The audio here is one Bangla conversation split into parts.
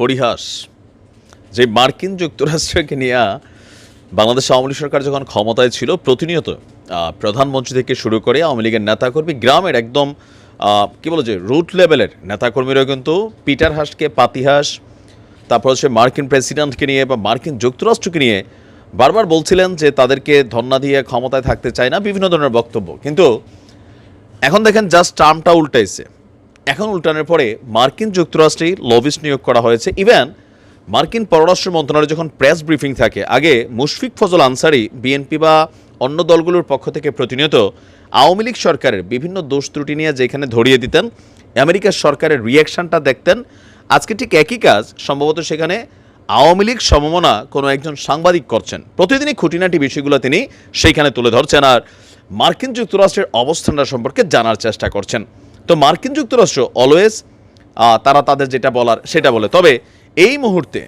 পরিহাস, যে মার্কিন যুক্তরাষ্ট্রকে নিয়ে বাংলাদেশ আওয়ামী সরকার যখন ক্ষমতায় ছিল, প্রতিনিয়ত প্রধানমন্ত্রী থেকে শুরু করে আওয়ামী লীগের নেতাকর্মী, গ্রামের একদম কি বলে যে রুট লেভেলের নেতাকর্মীরাও কিন্তু পিটার হাসকে পাতিহাস তারপর হচ্ছে মার্কিন প্রেসিডেন্টকে নিয়ে বা মার্কিন যুক্তরাষ্ট্রকে নিয়ে বারবার বলছিলেন যে তাদেরকে ধন্না দিয়ে ক্ষমতায় থাকতে চায় না, বিভিন্ন ধরনের বক্তব্য। কিন্তু এখন দেখেন জাস্ট টার্মটা উল্টাইছে। এখন উল্টানোর পরে মার্কিন যুক্তরাষ্ট্রে লবিস্ট নিয়োগ করা হয়েছে। ইভেন, মার্কিন পররাষ্ট্র মন্ত্রণালয়ে যখন প্রেস ব্রিফিং থাকে, আগে মুশফিক ফজল আনসারি বিএনপি বা অন্য দলগুলোর পক্ষ থেকে প্রতিনিয়ত আওয়ামী লীগ সরকারের বিভিন্ন দোষ ত্রুটি নিয়ে যেখানে ধরিয়ে দিতেন, আমেরিকার সরকারের রিয়াকশনটা দেখতেন। আজকে ঠিক একই কাজ, সম্ভবত সেখানে আওয়ামী লীগ সমমনা কোনো একজন সাংবাদিক করছেন। প্রতিদিনই খুঁটিনাটি বিষয়গুলো তিনি সেইখানে তুলে ধরছেন আর মার্কিন যুক্তরাষ্ট্রের অবস্থানটা সম্পর্কে জানার চেষ্টা করছেন। তো মার্কিন যুক্তরাষ্ট্র অলওয়েজ তারা তাদের যেটা বলার সেটা বলে। তবে এই মুহূর্তে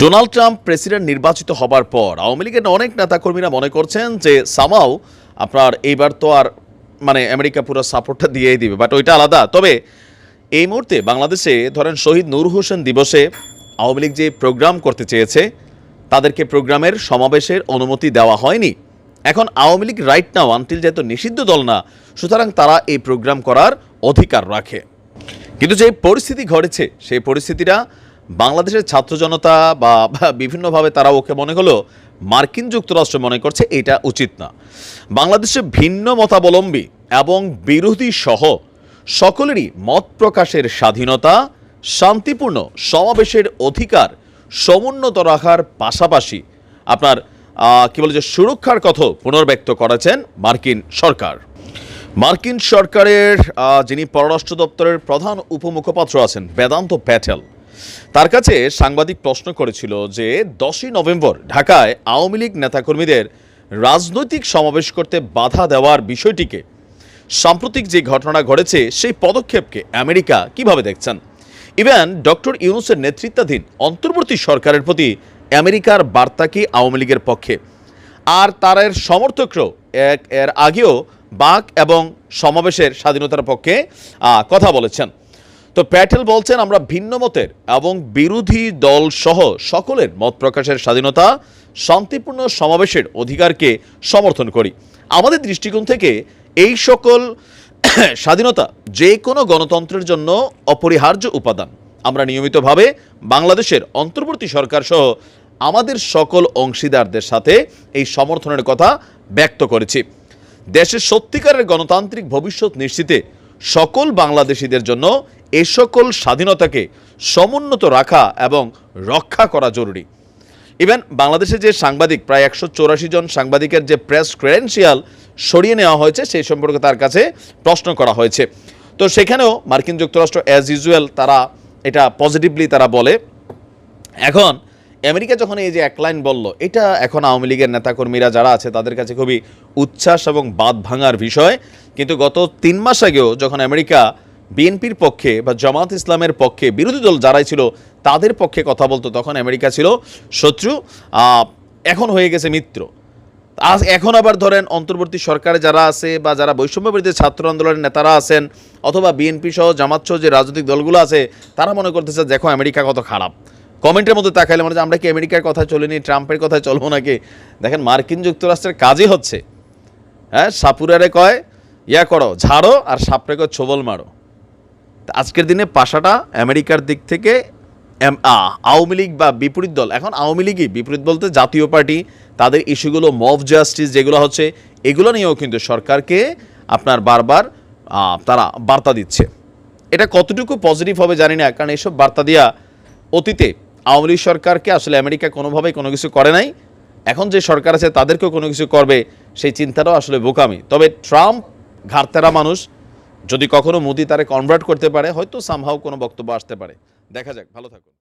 ডোনাল্ড ট্রাম্প প্রেসিডেন্ট নির্বাচিত হবার পর আওয়ামী লীগের অনেক নেতাকর্মীরা মনে করছেন যে সামাও আপনার এইবার তো আর মানে আমেরিকা পুরো সাপোর্টটা দিয়েই দিবে। বাট ওইটা আলাদা। তবে এই মুহূর্তে বাংলাদেশে ধরেন শহীদ নূর হোসেন দিবসে আওয়ামী লীগ যে প্রোগ্রাম করতে চেয়েছে, তাদেরকে প্রোগ্রামের সমাবেশের অনুমতি দেওয়া হয়নি। এখন Awami League right now until যেহেতু নিষিদ্ধ দল না, সুতরাং তারা এই প্রোগ্রাম করার অধিকার রাখে। কিন্তু যে পরিস্থিতি ঘটেছে, সেই পরিস্থিতিটা বাংলাদেশের ছাত্র জনতা বা বিভিন্নভাবে তারা ওকে মনে হলো মার্কিন যুক্তরাষ্ট্র মনে করছে এটা উচিত না। বাংলাদেশে ভিন্ন মতাবলম্বী এবং বিরোধী সহ সকলেরই মত প্রকাশের স্বাধীনতা, শান্তিপূর্ণ সমাবেশের অধিকার সমুন্নত রাখার পাশাপাশি আপনার কি বলে যে সুরক্ষার কথা পুনর্ব্যক্ত করেছেন মার্কিন সরকার। মার্কিন সরকারের যিনি পররাষ্ট্র দপ্তরের প্রধান উপমুখপাত্র আছেন, বেদান্ত প্যাটেল, তার কাছে সাংবাদিক প্রশ্ন করেছিল যে দশই নভেম্বর ঢাকায় আওয়ামী লীগ নেতাকর্মীদের রাজনৈতিক সমাবেশ করতে বাধা দেওয়ার বিষয়টিকে, সাম্প্রতিক যে ঘটনা ঘটেছে, সেই পদক্ষেপকে আমেরিকা কীভাবে দেখছেন? ইভেন ডক্টর ইউনুসের নেতৃত্বাধীন অন্তর্বর্তী সরকারের প্রতি আমেরিকার বার্তা কি আওয়ামী লীগের পক্ষে? আর তার এর সমর্থকরাও এক এর আগেও বাক এবং সমাবেশের স্বাধীনতার পক্ষে কথা বলেছেন। তো প্যাটেল বলছেন, আমরা ভিন্ন মতের এবং বিরোধী দল সহ সকলের মত প্রকাশের স্বাধীনতা, শান্তিপূর্ণ সমাবেশের অধিকারকে সমর্থন করি। আমাদের দৃষ্টিকোণ থেকে এই সকল স্বাধীনতা যে কোনো গণতন্ত্রের জন্য অপরিহার্য উপাদান। আমরা নিয়মিতভাবে বাংলাদেশের অন্তর্বর্তী সরকার সহ আমাদের সকল অংশীদারদের সাথে এই সমর্থনের কথা ব্যক্ত করেছি। দেশের সত্যিকারের গণতান্ত্রিক ভবিষ্যৎ নিশ্চিতে সকল বাংলাদেশিদের জন্য এ সকল স্বাধীনতাকে সমুন্নত রাখা এবং রক্ষা করা জরুরি। ইভেন বাংলাদেশে যে সাংবাদিক, প্রায় একশো চৌরাশি জন সাংবাদিকের যে প্রেস ক্রেডেন্সিয়াল সরিয়ে নেওয়া হয়েছে, সেই সম্পর্কে তার কাছে প্রশ্ন করা হয়েছে। তো সেখানেও মার্কিন যুক্তরাষ্ট্র অ্যাজ ইউজুয়াল তারা এটা পজিটিভলি তারা বলে। এখন, আমেরিকা যখন এই যে এক লাইন বলল, এটা এখন আওয়ামী লীগের নেতাকর্মীরা যারা আছে, তাদের কাছে খুবই উচ্ছ্বাস এবং বাদ ভাঙার বিষয়। কিন্তু গত তিন মাস আগেও যখন আমেরিকা বিএনপির পক্ষে বা জামাত ইসলামের পক্ষে বিরোধী দল যারাই ছিল, তাদের পক্ষে কথা বলতো, তখন আমেরিকা ছিল শত্রু। এখন হয়ে গেছে মিত্র। আজ এখন আবার ধরেন অন্তর্বর্তী সরকারে যারা আছে বা যারা বৈষম্য বিরোধী ছাত্র আন্দোলনের নেতারা আছেন অথবা বিএনপি সহ জামাত সহ যে রাজনৈতিক দলগুলো আছে, তারা মনে করতেছে, দেখো, আমেরিকা কত খারাপ। কমেন্টের মধ্যে তাকাইলে মনে আমরা কি আমেরিকার কথা চলিনি, ট্রাম্পের কথা চলবো নাকি? দেখেন, মার্কিন যুক্তরাষ্ট্রের কাজই হচ্ছে। হ্যাঁ সাপুরারে কয়, ইয়া করো, ঝাড়ো আর সাপরে কয়, ছোবল মারো। আজকের দিনে পাশাটা আমেরিকার দিক থেকে আওয়ামী লীগ বা বিপরীত দল। এখন আওয়ামী লীগই বিপরীত বলতে জাতীয় পার্টি, তাদের ইস্যুগুলো মব জাস্টিস যেগুলো হচ্ছে, এগুলো নিয়েও কিন্তু সরকারকে আপনার বারবার তারা বার্তা দিচ্ছে। এটা কতটুকু পজিটিভ হবে জানি না, কারণ এইসব বার্তা দিয়া অতীতে আওয়ামী লীগ সরকারকে আসলে আমেরিকা কোনোভাবেই কোনো কিছু করে নাই। এখন যে সরকার আছে, তাদেরকেও কোনো কিছু করবে, সেই চিন্তাটাও আসলে বোকামি। তবে ট্রাম্প ঘাড়তেরা মানুষ, যদি কখনো মোদি তারে কনভার্ট করতে পারে, হয়তো সামহাও কোনো বক্তব্য আসতে পারে। দেখা যাক ভালো থাকুন।